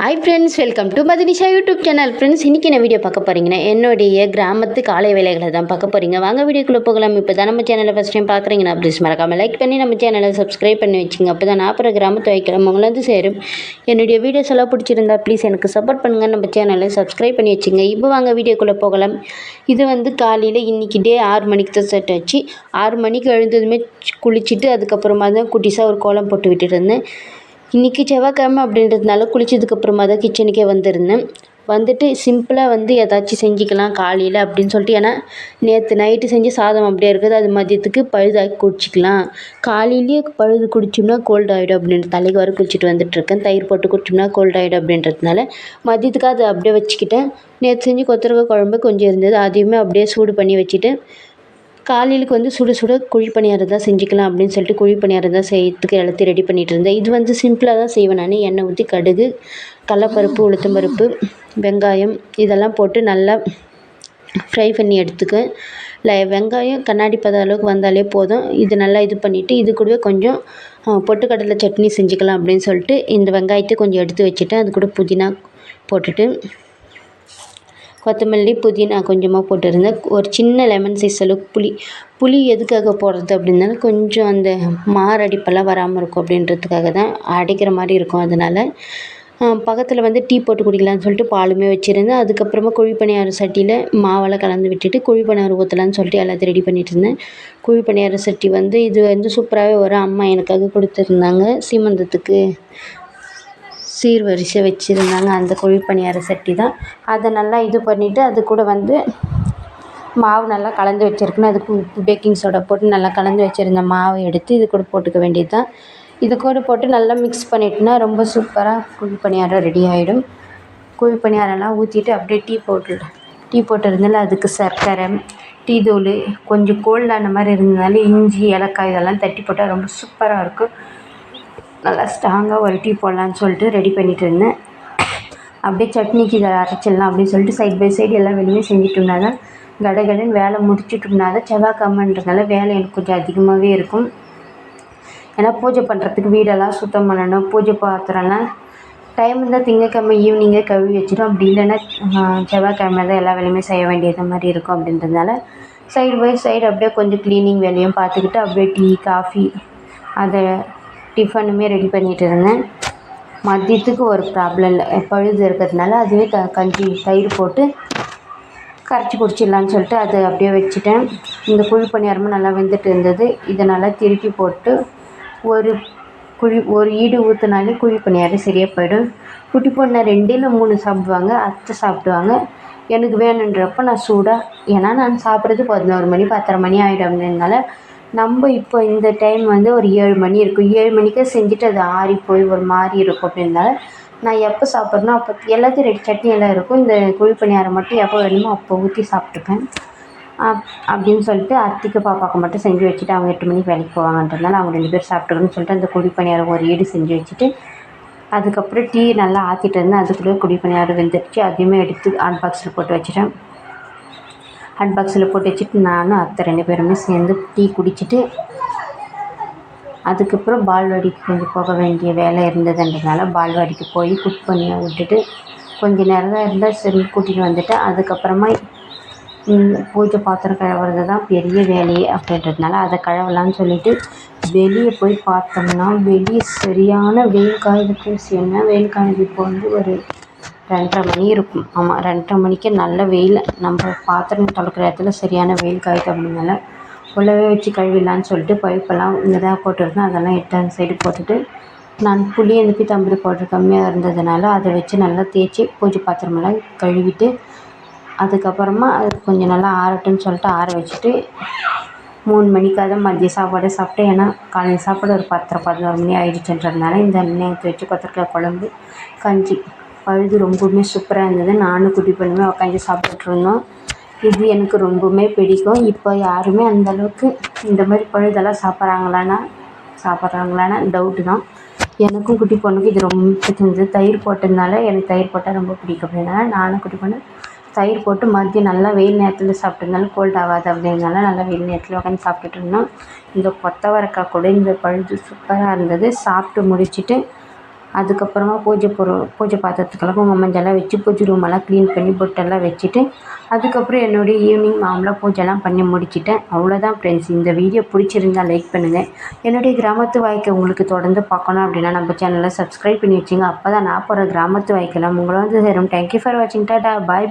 Hi friends welcome to Madhinisha YouTube channel friends இன்றைக்கி நான் video பார்க்க போகிறீங்கன்னா என்னுடைய கிராமத்து காலை வேலைகளை தான் பார்க்க போகிறீங்க வாங்க வீடியோக்குள்ளே போகலாம். இப்போ தான் நம்ம சேனலை ஃபஸ்ட் டைம் பார்க்குறீங்கன்னா ப்ளீஸ் மறக்காமல் லைக் பண்ணி நம்ம சேனலை சப்ஸ்கிரைப் பண்ணி வச்சுங்க அப்போ தான் நான் அப்புறம் கிராமத்து உங்களை வந்து சேரும். என்னுடைய வீடியோஸ் எல்லாம் பிடிச்சிருந்தா ப்ளீஸ் எனக்கு சப்போர்ட் பண்ணுங்கள் நம்ம சேனலை சப்ஸ்கிரைப் பண்ணி வச்சுங்க இப்போ வாங்க வீடியோக்குள்ளே போகலாம். இது வந்து காலையில் இன்றைக்கி டே ஆறு மணிக்கு தான் செட் ஆச்சு. ஆறு மணிக்கு எழுந்ததுமே குளிச்சுட்டு அதுக்கப்புறமா தான் குட்டிஸாக ஒரு கோலம் போட்டு விட்டுட்டு இருந்தேன். இன்றைக்கி செவ்வாய்க்கிழமை அப்படின்றதுனால குளிச்சதுக்கப்புறமா தான் கிச்சனுக்கே வந்திருந்தேன். வந்துட்டு சிம்பிளாக வந்து ஏதாச்சும் செஞ்சுக்கலாம் காலையில் அப்படின்னு சொல்லிட்டு. ஏன்னா நேற்று நைட்டு செஞ்ச சாதம் அப்படியே இருக்குது. அது மதியத்துக்கு பழுதாக்கி குடிச்சிக்கலாம். காலையிலேயே பழுது குடிச்சோம்னா கோல்டு ஆகிடும் அப்படின்ற தலைக்கு வர குளிச்சுட்டு வந்துட்டுருக்கேன் தயிர் போட்டு குடிச்சோம்னா கோல்டு ஆகிடும் அப்படின்றதுனால மதியத்துக்கு அதை அப்படியே வச்சுக்கிட்டேன். நேற்று செஞ்சு கொத்தரக்காய் குழம்பு கொஞ்சம் இருந்தது. அதையுமே அப்படியே சூடு பண்ணி வச்சுட்டு காலையிலுக்கு வந்து சுட சுட குழி பணியாரம் தான் செஞ்சுக்கலாம் அப்படின்னு சொல்லிட்டு குழி பணியாரம் தான் செய்யறதுக்கு எல்லாத்தையும் ரெடி பண்ணிகிட்டு இருந்தேன். இது வந்து சிம்பிளாக தான் செய்வேன் நான். எண்ணெய் ஊற்றி கடுகு கடலப்பருப்பு உளுத்தம்பருப்பு வெங்காயம் இதெல்லாம் போட்டு நல்லா ஃப்ரை பண்ணி எடுத்துக்க லை வெங்காயம் கண்ணாடி பத அளவுக்கு வந்தாலே போதும். இது நல்லா இது பண்ணிவிட்டு இது கூடவே கொஞ்சம் பொட்டுக்கடலை சட்னி செஞ்சுக்கலாம் அப்படின்னு சொல்லிட்டு இந்த வெங்காயத்தை கொஞ்சம் எடுத்து வச்சுட்டேன். அது கூட புதினா போட்டுட்டு கொத்தமல்லி புதினா கொஞ்சமாக போட்டிருந்தேன். ஒரு சின்ன லெமன் சைஸ் அளவுக்கு புளி. புளி எதுக்காக போடுறது அப்படின்னா கொஞ்சம் அந்த மாரடிப்பெல்லாம் வராமல் இருக்கும் அப்படின்றதுக்காக தான் அடைக்கிற மாதிரி இருக்கும் அதனால் பக்கத்தில் வந்து டீ போட்டு குடிக்கலான்னு சொல்லிட்டு பாலுமே வச்சுருந்தேன். அதுக்கப்புறமா குழி சட்டியில் மாவெல்லாம் கலந்து விட்டுட்டு குழி பணியாரம் ஊற்றலான்னு சொல்லிட்டு எல்லாத்தையும் ரெடி பண்ணிகிட்டு இருந்தேன். குழி சட்டி வந்து இது வந்து சூப்பராகவே வரும் அம்மா எனக்காக கொடுத்துருந்தாங்க. சீமந்தத்துக்கு சீர்வரிசை வச்சுருந்தாங்க. அந்த குழி பணியார சட்டி தான். அதை நல்லா இது பண்ணிவிட்டு அது கூட வந்து மாவு நல்லா கலந்து வச்சுருக்கணும். அதுக்கு உப்பு பேக்கிங் சோடா போட்டு நல்லா கலந்து வச்சுருந்த மாவை எடுத்து இது கூட போட்டுக்க வேண்டியது தான் இது கூட போட்டு நல்லா மிக்ஸ் பண்ணிட்டோன்னா ரொம்ப சூப்பராக குழி பணியாரம் ரெடி ஆகிடும் குழி பணியாரம்லாம் ஊற்றிட்டு அப்படியே டீ போட்டு டீ போட்டிருந்தால அதுக்கு சர்க்கரை டீ தூள் கொஞ்சம் கோல்டான மாதிரி இருந்ததுனால இஞ்சி ஏலக்காய் இதெல்லாம் தட்டி போட்டால் ரொம்ப சூப்பராக இருக்கும். நல்லா ஸ்ட்ராங்காக ஒரு டீ போடலான்னு சொல்லிட்டு ரெடி பண்ணிகிட்டு இருந்தேன். அப்படியே சட்னிக்கு இதை அரைச்சிடலாம் அப்படின்னு சொல்லிட்டு சைட் பை சைடு எல்லா வேலையுமே செஞ்சுட்டோம்னா தான் கடகடன் வேலை முடிச்சிட்டோம்னா தான் செவ்வாய்க்கிழமைன்றதுனால வேலை எனக்கு கொஞ்சம் அதிகமாகவே இருக்கும். ஏன்னா பூஜை பண்ணுறதுக்கு வீடெல்லாம் சுத்தம் பண்ணணும் பூஜை பாத்திரம்லாம் டைம் இருந்தால் திங்கக்கிழமை ஈவினிங்கே கழுவி வச்சிடும் அப்படி இல்லைன்னா செவ்வாய்க்கிழமை தான் எல்லா வேலையுமே செய்ய வேண்டியது மாதிரி இருக்கும் அப்படின்றதுனால சைடு பை சைடு அப்படியே கொஞ்சம் க்ளீனிங் வேலையும் பார்த்துக்கிட்டு அப்படியே டீ காஃபி அதை டிஃபனுமே ரெடி பண்ணிகிட்டு இருந்தேன். மதியத்துக்கு ஒரு ப்ராப்ளம் இல்லை. பழுது இருக்கிறதுனால அதுவே க கஞ்சி தயிர் போட்டு கரைச்சி குடிச்சிடலான்னு சொல்லிட்டு அதை அப்படியே வச்சுட்டேன். இந்த குழி பணியாரமும் நல்லா வெந்துட்டு இருந்தது. இதை நல்லா திருப்பி போட்டு ஒரு குழி ஒரு ஈடு ஊற்றினாலே குழி பணியாரம் சரியாக போயிடும். குட்டி பொண்ணை ரெண்டு இல்லை மூணு சாப்பிடுவாங்க. அத்தை சாப்பிடுவாங்க. எனக்கு வேணுன்றப்போ நான் சூடாக ஏன்னா நான் சாப்பிட்றது பதினோரு மணி பத்தரை மணி ஆகிடும் அப்படின்றதுனால நம்ம இப்போ இந்த டைம் வந்து ஒரு ஏழு மணி இருக்கும். ஏழு மணிக்கே செஞ்சுட்டு அது ஆறி போய் ஒரு மாதிரி இருக்கும் அப்படின்னால நான் எப்போ சாப்பிட்றேனோ அப்போ எல்லாத்தையும் ரெடி சட்னி எல்லாம் இருக்கும். இந்த குழி பணியாரம் மட்டும் எப்போ வேணுமோ அப்போ ஊற்றி சாப்பிட்டுப்பேன். அப் அப்படின்னு சொல்லிட்டு அத்திக்கு பாப்பாவுக்கு மட்டும் செஞ்சு வச்சுட்டு அவங்க எட்டு மணிக்கு வேலைக்கு போவாங்கன்றதுனால அவங்க ரெண்டு பேர் சாப்பிட்டுக்கணும்னு சொல்லிட்டு அந்த குழி பணியாரம் ஒரு ஈடு செஞ்சு வச்சுட்டு அதுக்கப்புறம் டீ நல்லா ஆற்றிட்டு இருந்தேன் அதுக்குள்ளே குடி பணியாரம் வெந்துடுச்சு அதையுமே எடுத்து ஹாட் பாக்ஸில் போட்டு வச்சுட்டேன். ஹாட் பாக்ஸில் போட்டு வச்சுட்டு நானும் அத்தை ரெண்டு பேருமே சேர்ந்து டீ குடிச்சிட்டு அதுக்கப்புறம் பால்வாடிக்கு கொஞ்சம் போக வேண்டிய வேலை இருந்ததுன்றதுனால பால்வாடிக்கு போய் குக் பண்ணி விட்டுட்டு கொஞ்சம் நேரம் தான் இருந்தால் சரி கூட்டிகிட்டு வந்துட்டு அதுக்கப்புறமா பூஜை பாத்திரம் கழுவுறது தான் பெரிய வேலையே அப்படின்றதுனால அதை கழுவலான்னு சொல்லிட்டு வெளியே போய் பார்த்தோம்னா வெளியே சரியான வெயில் காயுது விஷயம்னா வெயில் காயுது இப்போ வந்து ஒரு ரெண்டரை மணி இருக்கும். ஆமாம் ரெண்டரை மணிக்கு நல்ல வெயில். நம்ம பாத்திரம் துலக்கிற இடத்துல சரியான வெயில் காயுது அப்படினால உள்ளவே வச்சு கழுவிடலான்னு சொல்லிட்டு பைப்பெல்லாம் இங்கே தான் போட்டிருந்தேன். அதெல்லாம் எடுத்து சைடு போட்டுட்டு நான் புளி அந்த தம்பி பவுடர் கம்மியாக இருந்ததுனால அதை வச்சு நல்லா தேய்ச்சி பூஜை பாத்திரமெல்லாம் கழுவிட்டு அதுக்கப்புறமா அது கொஞ்சம் நல்லா ஆறட்டும்னு சொல்லிட்டு ஆற வச்சுட்டு மூணு மணிக்காக மதிய சாப்பாடு சாப்பிட்டு ஏன்னா காலையில் சாப்பாடு ஒரு பத்தரை பதினோரு மணி ஆகிடுச்சுன்றதுனால இந்த நேற்று வச்சு கொத்தரக்காய் குழம்பு கஞ்சி பழுது ரொம்பவுமே சூப்பராக இருந்தது. நானும் குட்டி பொண்ணுமே உட்காந்து சாப்பிட்டுட்ருந்தோம். இது எனக்கு ரொம்பவுமே பிடிக்கும். இப்போ யாருமே அந்தளவுக்கு இந்த மாதிரி பழுதெல்லாம் சாப்பிட்றாங்களான்னா சாப்பிட்றாங்களான்னா டவுட்டு தான். எனக்கும் குட்டி பொண்ணுக்கும் இது ரொம்ப பிடிச்சிருந்தது. தயிர் போட்டதுனால எனக்கு தயிர் போட்டால் ரொம்ப பிடிக்கும். அப்படின்னால நானும் குட்டி பொண்ணு தயிர் போட்டு மதியம் நல்லா வெயில் நேரத்தில் சாப்பிட்டதுனால கோல்ட் ஆகாது அப்படிங்கிறனால நல்லா வெயில் நேரத்தில் உட்காந்து சாப்பிட்டுட்டு இருந்தோம் இந்த கொத்தவரக்காய் கூட இந்த பழுது சூப்பராக இருந்தது. சாப்பிட்டு முடிச்சுட்டு அதுக்கப்புறமா பூஜை பொருள் பூஜை பாத்திரத்துக்கெல்லாம் குங்குமம் மஞ்சள்லாம் வச்சு பூஜை ரூமெல்லாம் க்ளீன் பண்ணி பொட்டெல்லாம் வச்சுட்டு அதுக்கப்புறம் என்னுடைய ஈவினிங் மாமூலாக பூஜைலாம் பண்ணி முடிச்சிட்டேன். அவ்வளோதான் ஃப்ரெண்ட்ஸ் இந்த வீடியோ பிடிச்சிருந்தா லைக் பண்ணுங்கள் என்னுடைய கிராமத்து வாழ்க்கை உங்களுக்கு தொடர்ந்து பார்க்கணும் அப்படின்னா நம்ம சேனலை சப்ஸ்கிரைப் பண்ணி வச்சுங்க. அப்போ தான் நான் போகிற கிராமத்து வாழ்க்கைலாம் உங்களை வந்து சேரும். தேங்க்யூ ஃபார் வாட்சிங் டாடா பாய்